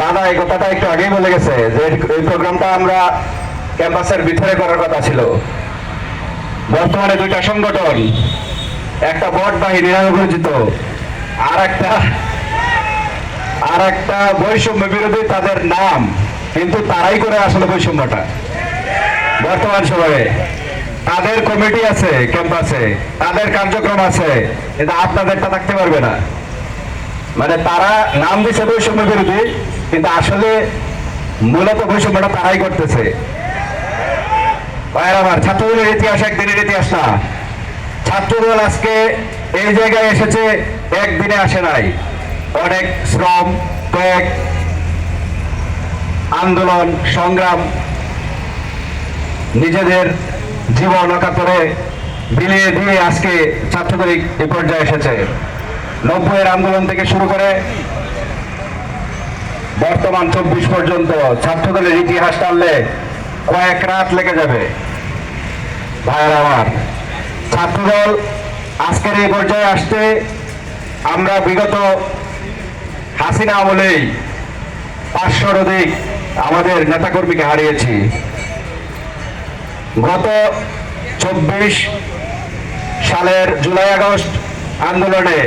দাদা, এই কথাটা একটু আগেই বলে গেছে যে এই প্রোগ্রামটা আমরা ক্যাম্পাসের ভিতরে করার কথা ছিল। বর্তমানে দুইটা সংগঠন, একটা বট বাহিনী নামে পরিচিত আর একটা আর একটা বৈষম্য বিরোধী তাদের নাম, কিন্তু তারাই করে আসলে বৈষম্যটা। বর্তমান সময়ে তাদের কমিটি আছে ক্যাম্পাসে, তাদের কার্যক্রম আছে, কিন্তু আপনাদেরটা থাকতে পারবে না। মানে তারা নাম দিচ্ছে বৈষম্য বিরোধী কিন্তু আসলে মূলত বৈষম্যটা তারাই করতেছে। ছাত্রদলের ইতিহাস একদিনের ইতিহাস না। ছাত্রদল আজকে এই জায়গায় এসেছে, একদিনে আসে নাই। অনেক শ্রম, ত্যাগ, আন্দোলন, সংগ্রাম, নিজেদের জীবন অকাতরে বিলিয়ে দিয়ে আজকে ছাত্রদল এই- এই পর্যায়ে এসেছে। নব্বইয়ের আন্দোলন থেকে শুরু করে বর্তমান চব্বিশ পর্যন্ত ছাত্রদলের ইতিহাস টানলে কয়েক রাত লেগে যাবে। ভাইয়ের আমার, ছাত্রদল আজকের এই পর্যায়ে আসতে আমরা বিগত হাসিনা আমলেই পাঁচশোর অধিক আমাদের নেতাকর্মীকে হারিয়েছি। গত চব্বিশ সালের জুলাই আগস্ট আন্দোলনে